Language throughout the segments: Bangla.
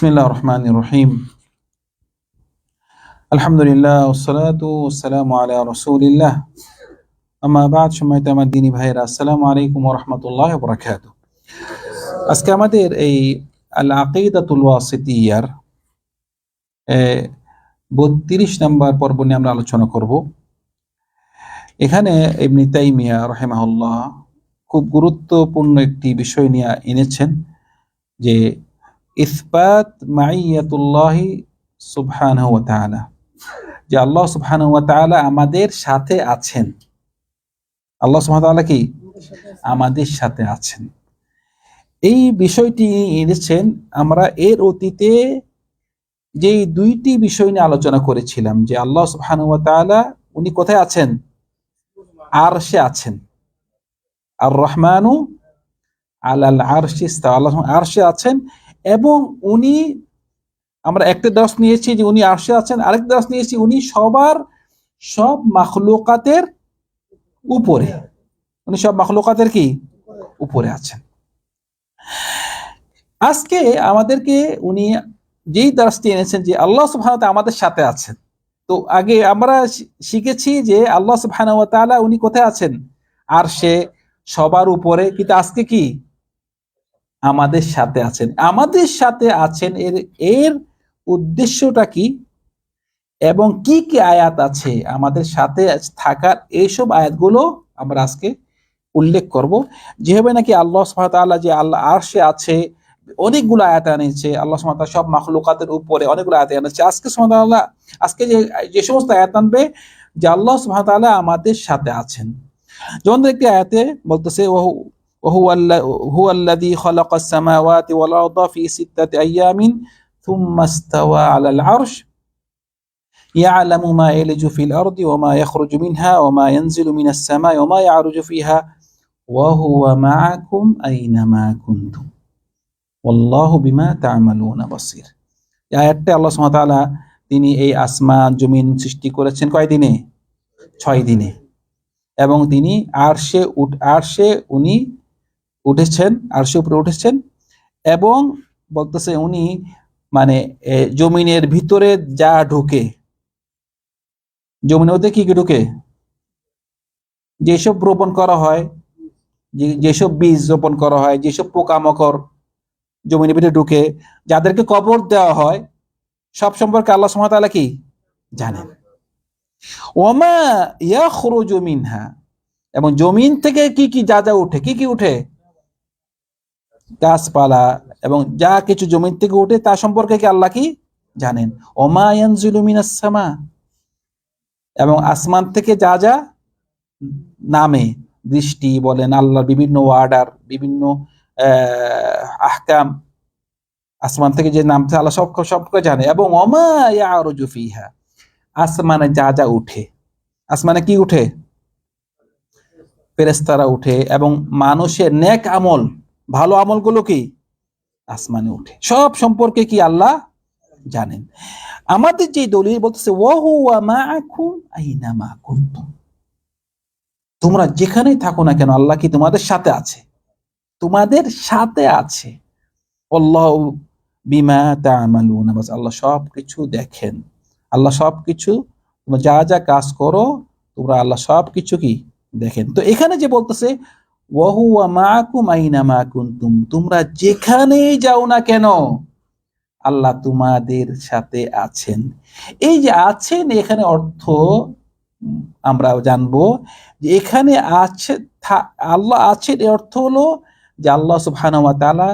বিসমিল্লাহ রহমান রহিম আলহামদুলিল্লাহ ওসালাতু রসুলিল্লাহ আমার দিনী আসসালামু আলাইকুম রহমতুল্লাহ আজকে আমাদের এই আল আকিদাতুল ওয়াসিতিয়ার বত্রিশ নম্বর পর্ব নিয়ে আমরা আলোচনা করব। এখানে এমনি তাইমিয়া রহেমাহুল্লাহ খুব গুরুত্বপূর্ণ একটি বিষয় নিয়ে এনেছেন যে ইসবাত মাইয়াতুল্লাহি সুবহানাহু যে আল্লাহ সুবহানাহু তাআলা আমাদের সাথে আছেন। আল্লাহ সুবহানাহু কি? আমাদের সাথে আছেন। এই বিষয়টি এনেছেন, আমরা এর অতীতে যে দুইটি বিষয় নিয়ে আলোচনা করেছিলাম, যে আল্লাহ সুবহানাহু তাআলা উনি কোথায় আছেন? আরশে আছেন। আর রহমানু আলাল আরশি আল্লাহ আরশে আছেন এবং উনি, আমরা একটা দাস নিয়েছি যে উনি আরশে আছেন, আরেক দাস নিয়েছি উনি সবার সব মাখলুকাতের উপরে। উনি সব মাখলুকাতের কি? উপরে আছেন। আজকে আমাদেরকে উনি যেই দাসটি এনেছেন যে আল্লাহ সুবহানাহু আমাদের সাথে আছেন। তো আগে আমরা শিখেছি যে আল্লাহ তাআলা উনি কোথায় আছেন? আর সে সবার উপরে। কিন্তু আজকে কি? আমাদের সাথে আছেন। আমাদের সাথে আছেন এর এর উদ্দেশ্যটা কি? এবং কি কি আয়াত আছে আমাদের সাথে থাকার? এইসব আয়াতগুলো আমরা আজকে উল্লেখ করব। যেভাবে নাকি আল্লাহ সুহামতাল্লাহ যে আল্লাহ আরশে আছে, অনেকগুলো আয়াত আনেছে আল্লাহ সুমাতা সব মাখলুকাতের উপরে অনেকগুলো আয়াত আনেছে আজকে সুমাতাল্লাহ আজকে যে যে সমস্ত আয়াত আনবে, যে আল্লাহ সুহামতাল্লাহ আমাদের সাথে আছেন। যেমন একটি আয়াতে বলতেছে ও هو الذي خلق السماوات والأرض في ستة أيام ثم استوى على العرش يعلم ما يلج في الأرض وما يخرج منها وما ينزل من السماء وما يعرج فيها وهو معكم أينما كنتم والله بما تعملون بصير আয়াতটা আল্লাহ সুবহানাহু তাআলা তিনি এই আসমান জমিন সৃষ্টি করেছেন কয় দিনে ছয় দিনে এবং তিনি আরশে আরশে উনি উঠেছেন, আরশে উপরে উঠেছেন এবং বলতেছে উনি মানে জমিনের ভিতরে যা ঢুকে, জমিনের মধ্যে কি কি ঢুকে? যেসব রোপণ করা হয় যেসব বীজ রোপণ করা হয়, যেসব পোকামাকড় জমিনের ভিতরে ঢুকে, যাদেরকে কবর দেওয়া হয়, সব সম্পর্কে আল্লাহ সুবহানাহু কি? জানেন। ওমা ইয়া খরো জমিন হ্যাঁ এবং জমিন থেকে কি কি যা যা উঠে, কি কি উঠে? গাছপালা এবং যা কিছু জমিন থেকে উঠে তা সম্পর্কে কি আল্লাহ কি জানেন? ওমা ইয়ানজিলু এবং আসমান থেকে যা যা নামে বৃষ্টি বলেন আল্লাহর বিভিন্ন ওয়ার্ডার বিভিন্ন আহকাম, আসমান থেকে যে নামছে আল্লাহ সব সবকে জানে। এবং অমা ইয়ারুজু ফিহা। আসমানে যা যা উঠে। আসমানে কি উঠে? ফেরেস্তারা উঠে। এবং মানুষের নেক আমল ভালো আমলগুলো কি? আসমানে উঠে। সব সম্পর্কে কি আল্লাহ জানেন? আমাদের যে দলিল বলতেছে তোমরা যেখানেই থাকো না কেন, আল্লাহ কি তোমাদের সাথে আছে? তোমাদের সাথে আছে। আল্লাহ বিমা আল্লাহ সব কিছু দেখেন। আল্লাহ সব কিছু তোমরা যা যা কাজ করো, তোমরা আল্লাহ সব কিছু কি দেখেন। তো এখানে যে বলতেছে তোমরা যেখানেই যাও না কেন, আল্লাহ তোমাদের সাথে আছেন। এই যে আছেন, এখানে অর্থ আমরা জানব যে এখানে আছে আল্লাহ আছেন, এর অর্থ হলো যে আল্লাহ সুবহানাহু তাআলা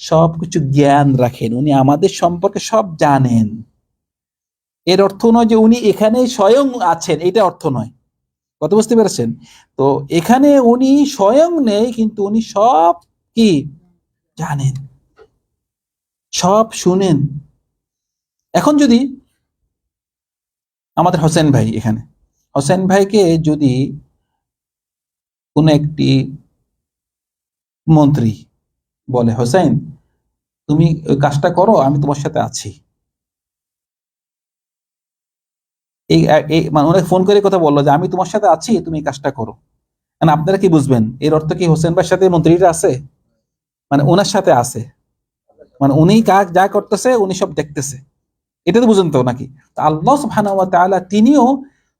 সবকিছু জ্ঞান রাখেন, উনি আমাদের সম্পর্কে সব জানেন। এর অর্থ নয় যে উনি এখানে স্বয়ং আছেন, এটা অর্থ নয়। কত বুঝতে পেরেছেন? তো এখানে উনি স্বয়ং নেই, কিন্তু উনি সব কি? জানেন। সব শুনেন। এখন যদি আমাদের হোসেন ভাই এখানে, হোসেন ভাইকে যদি কোন একটি মন্ত্রী বলে, হোসেন, তুমি কাজটা করো, আমি তোমার সাথে আছি। এই মানে অনেক ফোন করে কথা বলল যে, আমি তোমার সাথে আছি, তুমি এই কাজটা করো। মানে আপনারা কি বুঝবেন? এর অর্থ কি হোসেন ভাইয়ের সাথে মন্ত্রীরা আছে? মানে ওনার সাথে আছে। মানে উনি কাজ যা করতেছে, উনি সব দেখতেছে। এটা তো বুঝেন তো নাকি? আল্লাহ সুবহানাহু ওয়া তিনিও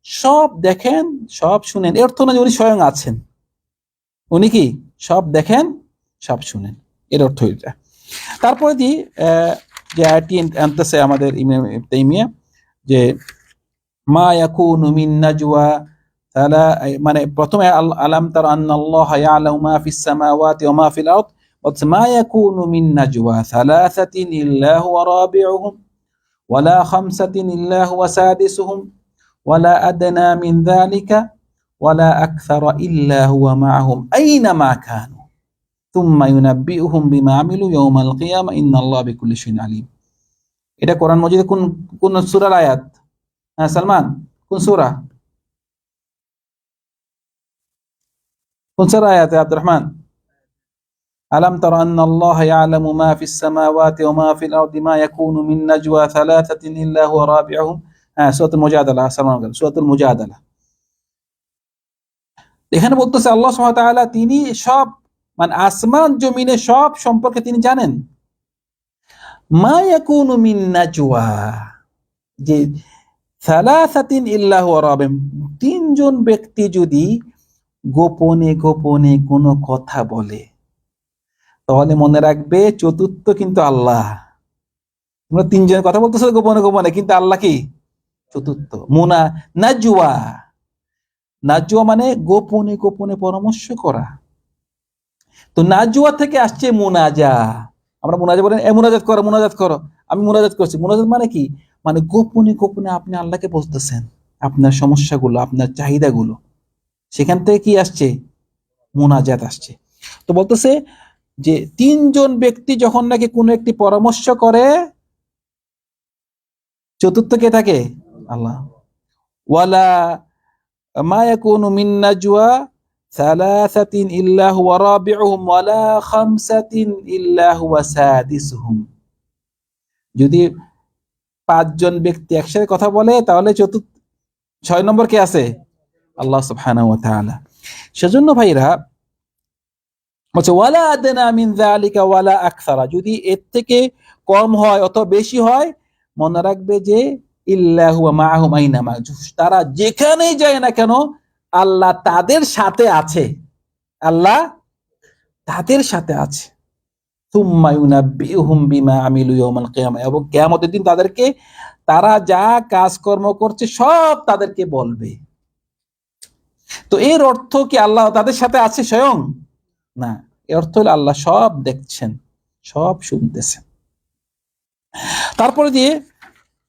সব দেখেন, সব শুনেন। এর অর্থ না যে উনি স্বয়ং আছেন। উনি কি? সব দেখেন, সব শুনেন। এর অর্থ এটা। তারপরে দি যে আয়াতটি আনতেছে আমাদের তাইমিয়া, যে মা ইয়াকুনু মিন নাজওয়া তালা মানে প্রথমে আল- আলাম তার আন্নাল্লাহ ইয়ালামু মা ফিস সামাওয়াতি ওয়া মা ফিল আরদ বলছে মা ইয়াকুনু মিন নাজওয়া থালাথাতিন ইল্লা হুয়া রাবিউহুম ওয়ালা খামসাতিন ইল্লা হুয়া সাদিসুহুম ওয়ালা আদনা মিন যালিকা ওয়ালা আকথারা ইল্লা হুয়া মাআহুম আইনামা কানু ثم ينبئهم بما عملوا يوم القيامة إن الله بكل شيء عليم এটা কোরআন মজিদে কোন কোন সূরার আয়াত হ্যাঁ সালমান কোন সূরা কোন সূরা আয়াতে আব্দুর রহমান ألم تر أن الله يعلم ما في السماوات وما في الأرض ما يكون من نجوى ثلاثة إلا هو رابعهم হ্যাঁ সূরাতুল মুজাদালা সালমান সূরাতুল মুজাদালা এখানে বলতেছে আল্লাহ সুবহানাহু ওয়া তাআলা তিনি সব মানে আসমান জমিনে সব সম্পর্কে তিনি জানেন মা ইয়াকুনু মিন নাজওয়া যে সালাসাতিন ইল্লা হুয়া রাবিম। তিনজন ব্যক্তি যদি গোপনে গোপনে কোনো কথা বলে, তাহলে মনে রাখবে চতুর্থ কিন্তু আল্লাহ। তোমরা তিনজন কথা বলতেছো গোপনে গোপনে, কিন্তু আল্লাহ কি? চতুর্থ। মুনা নাজুয়া নাজুয়া মানে গোপনে গোপনে পরামর্শ করা। তো নাজুয়া থেকে আসছে মুনাজা আমরা মুনাজা বলেন, এ মুনাজাত করো মুনাজাত করো। আমি মুনাজাত করছি। মুনাজাত মানে কি? মানে গোপনে গোপনে আপনি আল্লাহকে বলতেছেন, আপনার সমস্যাগুলো, আপনার চাহিদাগুলো। সেখান থেকে কি আসছে? মোনাজাত আসছে। তো বলতেছে যে, তিনজন ব্যক্তি যখন নাকি কোনো একটি পরামর্শ করে, চতুর্থ কে থাকে? আল্লাহ। ওয়ালা মায়াকুন মিন্না জুয়া সালাসাতিন ইল্লাহ রাবিউহুম ওয়ালা খামসাতিন ইল্লাহ সাদিসুহুম। যদি পাঁচজন ব্যক্তি একসাথে কথা বলে, তাহলে চতুর্থ, ছয় নম্বর কে আছে? আল্লাহ সুবহানাহু ওয়া তাআলা। সেজন্য ভাইরা, বলছে, ওয়ালা আদনা মিন যালিকা ওয়ালা আকসারা। যদি এর থেকে কম হয় অথবা বেশি হয়, মনে রাখবে যে, ইল্লা হুয়া মাআহুম আইনামা তারা যেখানেই যায় না কেন, আল্লাহ তাদের সাথে আছে। আল্লাহ তাদের সাথে আছে। এবং কিয়ামতের দিন তাদেরকে, তারা যা কাজকর্ম করছে সব তাদেরকে বলবে। তো এর অর্থ কি আল্লাহ তাদের সাথে আছে স্বয়ং? না, এর অর্থ হলো আল্লাহ সব দেখছেন, সব শুনতেছেন। তারপরে দিয়ে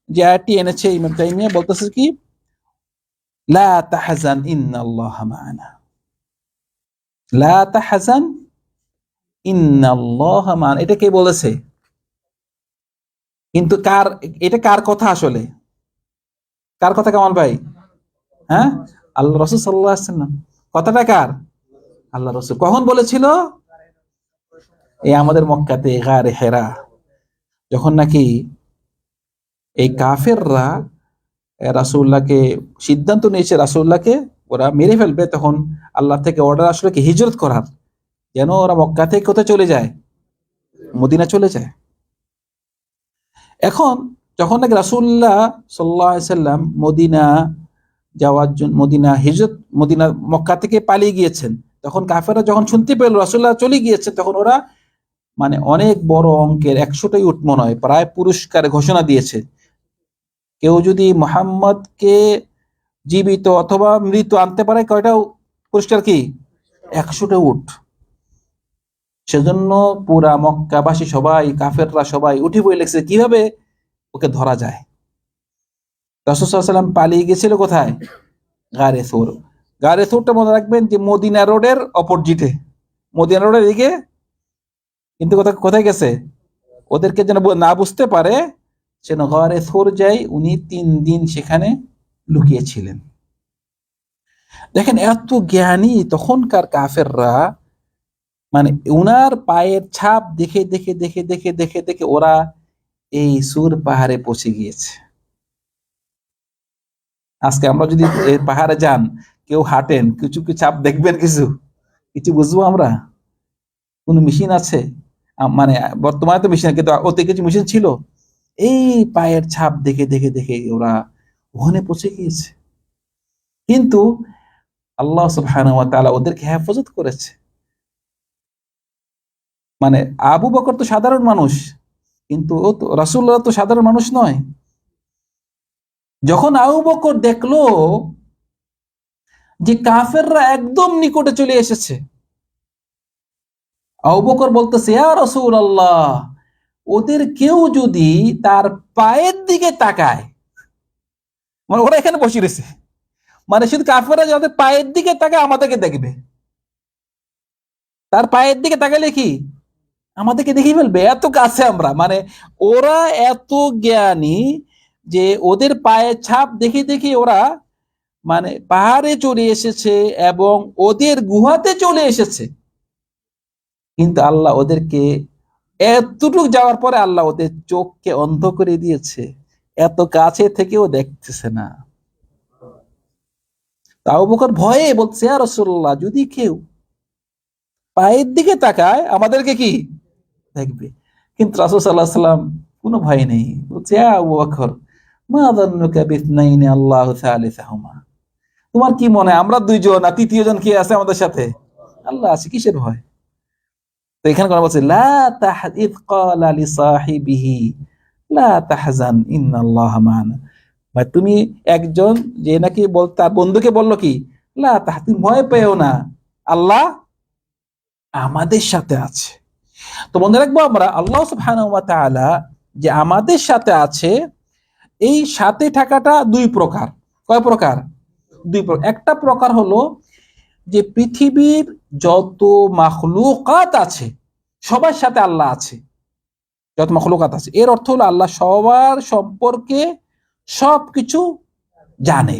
যে এনেছে ইমাম তাইমিয়া, বলতেছে কি, লা তাহজান ইন্নাল্লাহ মা'ানা লা তাহজান ইন্নাল্লাহ এটা কে বলেছে? কিন্তু কার, এটা কার কথা আসলে? কার কথা কামাল ভাই? হ্যাঁ? আল্লাহ রসুল সাল্লাল্লাহু আলাইহি কথাটা কার? আল্লাহ রসুল। কখন বলেছিল? এই আমাদের মক্কাতে গারে হেরা। যখন নাকি এই কাফেররা রাসুল্লাহকে সিদ্ধান্ত নিয়েছে রাসুল্লাহকে ওরা মেরে ফেলবে, তখন আল্লাহ থেকে অর্ডার আসলে কি? হিজরত করার। যেন ওরা মক্কা থেকে কোথায় চলে যায়? মদিনা চলে যায়। এখন যখন নাকি রাসুল্লাহ সাল্লাহ সাল্লাম মদিনা যাওয়ার জন্য, মদিনা হিজরত, মদিনা মক্কা থেকে পালিয়ে গিয়েছেন, তখন কাফেরা যখন শুনতে পেল রাসুল্লাহ চলে গিয়েছে তখন ওরা মানে অনেক বড় অঙ্কের একশোটাই উঠ মনে হয়, প্রায় পুরস্কার ঘোষণা দিয়েছে। কেউ যদি মোহাম্মদকে জীবিত অথবা মৃত আনতে পারে, কয়টা পুরস্কার কি? একশোটা উঠ সেজন্য পুরা মক্কাবাসী সবাই, কাফেররা সবাই উঠে বই লেগেছে কীভাবে ওকে ধরা যায়? পালিয়ে গেছিল কোথায়? গারে মনে রাখবেন যে মদিনা রোডের মদিনা রোডের দিকে। কিন্তু কোথায় কোথায় গেছে? ওদেরকে যেন না বুঝতে পারে, যেন ঘরে সোর যাই, উনি তিন দিন সেখানে লুকিয়েছিলেন। দেখেন, এত জ্ঞানী তখনকার কাফেররা মানে উনার পায়ের ছাপ দেখে দেখে দেখে দেখে দেখে দেখে ওরা এই সুর পাহাড়ে পৌঁছে গিয়েছে। আজকে আমরা যদি পাহাড়ে যান, কেউ হাঁটেন, কিছু কি ছাপ দেখবেন কিছু? কিছু বুঝব আমরা? কোন মেশিন আছে? মানে বর্তমানে তো মেশিন, কিন্তু ওতে কিছু মেশিন ছিল? এই পায়ের ছাপ দেখে দেখে দেখে ওরা ওখানে পৌঁছে গিয়েছে। কিন্তু আল্লাহ সুবহানাহু ওদেরকে হেফাজত করেছে। মানে আবু বকর তো সাধারণ মানুষ, কিন্তু ও তো, রাসূলুল্লাহ তো সাধারণ মানুষ নয়। যখন আবু বকর দেখল যে কাফেররা একদম নিকটে চলে এসেছে, আবু বকর বলতেছে, ইয়া রাসূলুল্লাহ, ওদের কেউ যদি তার পায়ের দিকে তাকায় মানে ওরা এখানে বসে রয়েছে মানে শুধু কাফেররা যাদের পায়ের দিকে তাকায় আমাদেরকে দেখবে। তার পায়ের দিকে তাকালে কি? আমাদেরকে দেখে ফেলবে, এত কাছে আমরা। মানে ওরা এত জ্ঞানী যে ওদের পায়ের ছাপ দেখে দেখে ওরা মানে পাহাড়ে চলে এসেছে এবং ওদের গুহাতে চলে এসেছে। কিন্তু আল্লাহ ওদেরকে এতটুকু যাওয়ার পরে আল্লাহ ওদের চোখকে অন্ধ করে দিয়েছে, এত কাছে থেকেও দেখতেছে না। তাও বকর ভয়ে বলছে আর রসুল্লাহ যদি কেউ পায়ের দিকে তাকায়, আমাদেরকে কি দেখবে কিন্তু রাসূল আলাইহি সাল্লাম কোনো ভয় নেই। বলছে সালিসাহুমা? তোমার কি মনে আমরা দুইজন আর তৃতীয় জন কে আছে আমাদের সাথে? আল্লাহ আছে, কিসের ভয়? তো এখানে কোন বলছে মা'ানা। তুমি একজন যে নাকি বল, তার বন্ধুকে বলল কি, লা তাহ তুমি ভয় পেও না। আল্লাহ আমাদের সাথে আছে। তো মনে রাখব আমরা আল্লাহ তাআলা যে আমাদের সাথে আছে, এই সাথে থাকাটা দুই প্রকার। কয় প্রকার? দুই প্রকার একটা প্রকার হলো যে পৃথিবীর যত মাখলুকাত আছে, সবার সাথে আল্লাহ আছে। যত মাখলুকাত আছে। এর অর্থ হলো আল্লাহ সবার সম্পর্কে সবকিছু জানে।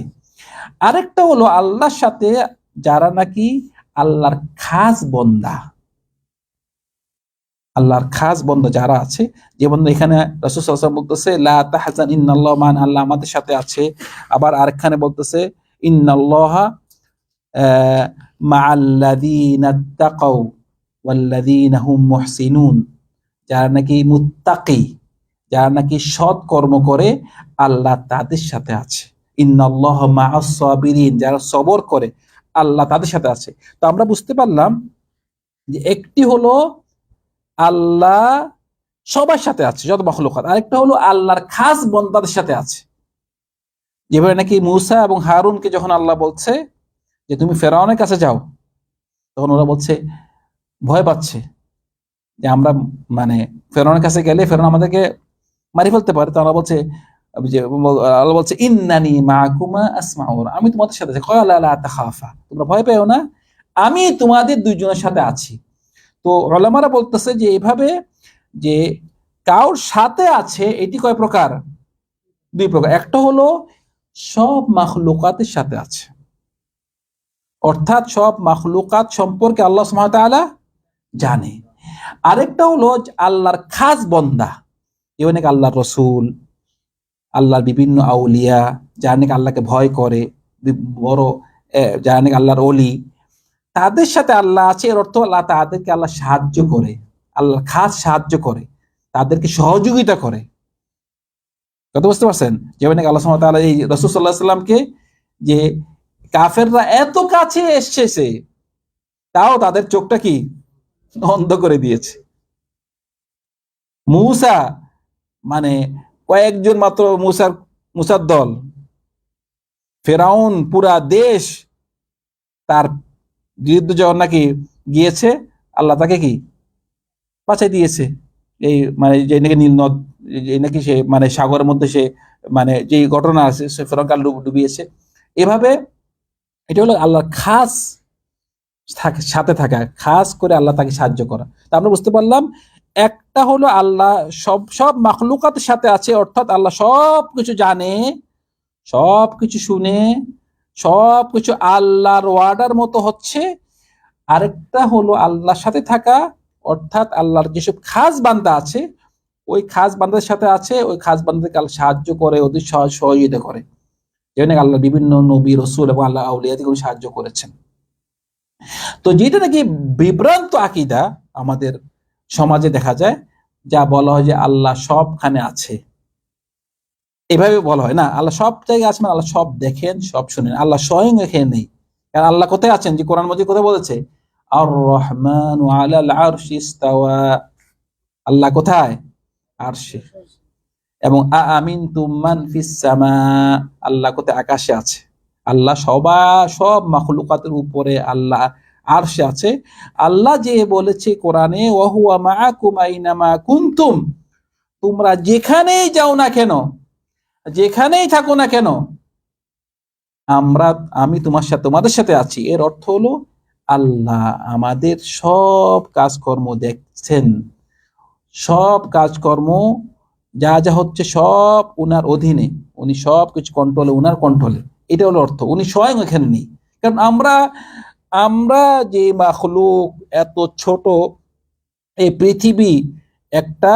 আরেকটা হলো আল্লাহর সাথে যারা নাকি আল্লাহর খাস বন্দা। আল্লাহর খাস বন্ধ যারা আছে, যে বন্ধু এখানে রসুল বলতেছে, লা ইন্নাল্লাহ মান আল্লাহ আমাদের সাথে আছে। আবার আরেকখানে বলতেছে, ইন্নাল্লাহা মাআল্লাযীনা তাকাউ ওয়াল্লাযীনা হুম মুহসিনুন। যারা নাকি মুত্তাকি, যারা নাকি সৎ কর্ম করে, আল্লাহ তাদের সাথে আছে। ইন্নাল্লাহ মাআস সাবিরিন, যারা সবর করে, আল্লাহ তাদের সাথে আছে। তো আমরা বুঝতে পারলাম যে একটি হলো আল্লাহ সবার সাথে আছে, যত মখলুকাত। আরেকটা হলো আল্লাহর খাস বন্দাদের সাথে আছে। যেভাবে নাকি মুসা এবং হারুনকে যখন আল্লাহ বলছে যে, তুমি ফেরাউনের কাছে যাও, তখন ওরা বলছে, ভয় পাচ্ছে যে আমরা মানে ফেরাউনের কাছে গেলে ফেরাউন আমাদেরকে মারি ফেলতে পারে। তো বলছে আল্লাহ বলছে, ইন্নানি মাকুমা আসমাউর আমি তোমাদের সাথে আছি। কয়লা লা তাখাফা। তোমরা ভয় পেও না। আমি তোমাদের দুইজনের সাথে আছি। তো ওলামারা বলতেছে যে এইভাবে যে কাউর সাথে আছে, এটি কয় প্রকার? দুই প্রকার। একটা হলো সব মাখলুকাতের সাথে আছে। অর্থাৎ সব মাখলুকাত সম্পর্কে আল্লাহ তাআলা জানে। আরেকটা হলো আল্লাহর খাস বন্দা। এ অনেক আল্লাহর রসুল, আল্লাহর বিভিন্ন আউলিয়া, যারা নাকি আল্লাহকে ভয় করে, বড় যারা নাকি আল্লাহর অলি তাদের সাথে আল্লাহ আছে, এর অর্থ আল্লাহ তাদেরকে আল্লাহ সাহায্য করে, আল্লাহ খাস সাহায্য করে, তাদেরকে সহযোগিতা করে। কত বুঝতে পারছেন? যেমন আল্লাহ এই রসুল যে কাফেররা এত কাছে এসেছে, তাও তাদের চোখটা কি? অন্ধ করে দিয়েছে। মূসা মানে কয়েকজন মাত্র মুসার মুসার দল, ফেরাউন, পুরা দেশ, তার বিরুদ্ধে যখন নাকি গিয়েছে, আল্লাহ তাকে কি? বাঁচাই দিয়েছে। এই মানে যে নাকি নীল নদ যে নাকি সে মানে সাগরের মধ্যে সে মানে যে ঘটনা আছে, সে আল্লাহ ডুব- ডুবিয়েছে। এভাবে এটা হলো আল্লাহর খাস সাথে থাকা, খাস করে আল্লাহ তাকে সাহায্য করা। তা আমরা বুঝতে পারলাম, একটা হলো আল্লাহ সব সব মাখলুকাতের সাথে আছে, অর্থাৎ আল্লাহ সব কিছু জানে সব কিছু শুনে সব কিছু আল্লাহর ওয়ার্ডার মতো হচ্ছে। আরেকটা হলো আল্লাহর সাথে থাকা, অর্থাৎ আল্লাহর যেসব খাস বান্দা আছে, ওই খাস বান্দাদের সাথে আছে, ওই খাস বান্দাদেরকে আল্লাহ সাহায্য করে ওদের সহ- সহযোগিতা করে। যেমন আল্লাহ বিভিন্ন নবী, রসুল এবং আল্লাহ আউলিয়াদিকে সাহায্য করেছেন। তো যেটা নাকি বিভ্রান্ত আকিদা আমাদের সমাজে দেখা যায়, যা বলা হয় যে আল্লাহ সবখানে আছে। এভাবে বলা হয়। না, আল্লাহ সব জায়গায় আছেন, আল্লাহ সব দেখেন, সব শুনেন। আল্লাহ স্বয়ং এখানে নেই। কারণ আল্লাহ কোথায় আছেন? যে কোরআন মজিদ কোথায় বলেছে? আর রহমান আল্লাহ কোথায়? আরশে। এবং আমিন তুমান ফিসামা আল্লাহ কোথায়? আকাশে আছে। আল্লাহ সবা, সব মাখলুকাতের উপরে আল্লাহ আরশে আছে। আল্লাহ যে বলেছে কোরআনে ওয়াহুয়া মাআকুম আইনামা কুনতুম। তোমরা যেখানেই যাও না কেন যেখানেই থাকো না কেন, আমরা, আমি তোমার সাথে, তোমাদের সাথে আছি। এর অর্থ হলো, আল্লাহ আমাদের সব কাজকর্ম দেখছেন। সব কাজকর্ম, যা যা হচ্ছে সব উনার অধীনে। উনি সব কিছু কন্ট্রোলে উনার কন্ট্রোলে এটা হলো অর্থ। উনি স্বয়ং এখানে নেই। কারণ আমরা আমরা যে মাখলুক এত ছোট, এই পৃথিবী একটা,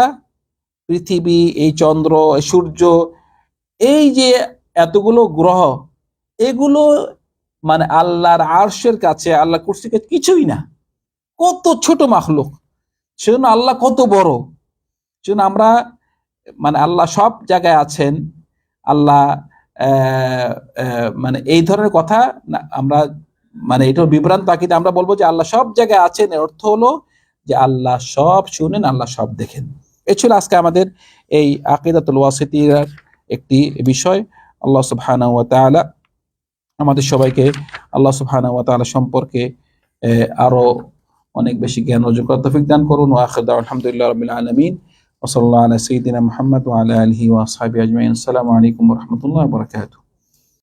পৃথিবী, এই চন্দ্র সূর্য এই যে এতগুলো গ্রহ, এগুলো মানে আল্লাহর আরশের কাছে আল্লাহ কুর্সির কাছে কিছুই না। কত ছোট মাখলুক। সেজন্য আল্লাহ কত বড়। সেজন্য আমরা মানে আল্লাহ সব জায়গায় আছেন। আল্লাহ মানে এই ধরনের কথা আমরা মানে এটা বিভ্রান্ত আকিদে আমরা বলব যে আল্লাহ সব জায়গায় আছেন। এর অর্থ হলো যে আল্লাহ সব শুনেন, আল্লাহ সব দেখেন। এ ছিল আজকে আমাদের এই আকিদাতুল ওয়াসিতির একটি বিষয়। আল্লাহ সুবহানাহু ওয়া তাআলা আমাদের সবাইকে আল্লাহ সুবহানাহু ওয়া তাআলা সম্পর্কে আরও অনেক বেশি জ্ঞান অর্জন করার তৌফিক দান করুন। ওয়া আখির দাওয়ানা আলহামদুলিল্লাহি রাব্বিল আলামিন। ওয়া সাল্লাল্লাহু আলা সাইয়্যিদিনা মুহাম্মদ ওয়া আলা আসসালামু আলাইকুম ওয়া রাহমাতুল্লাহি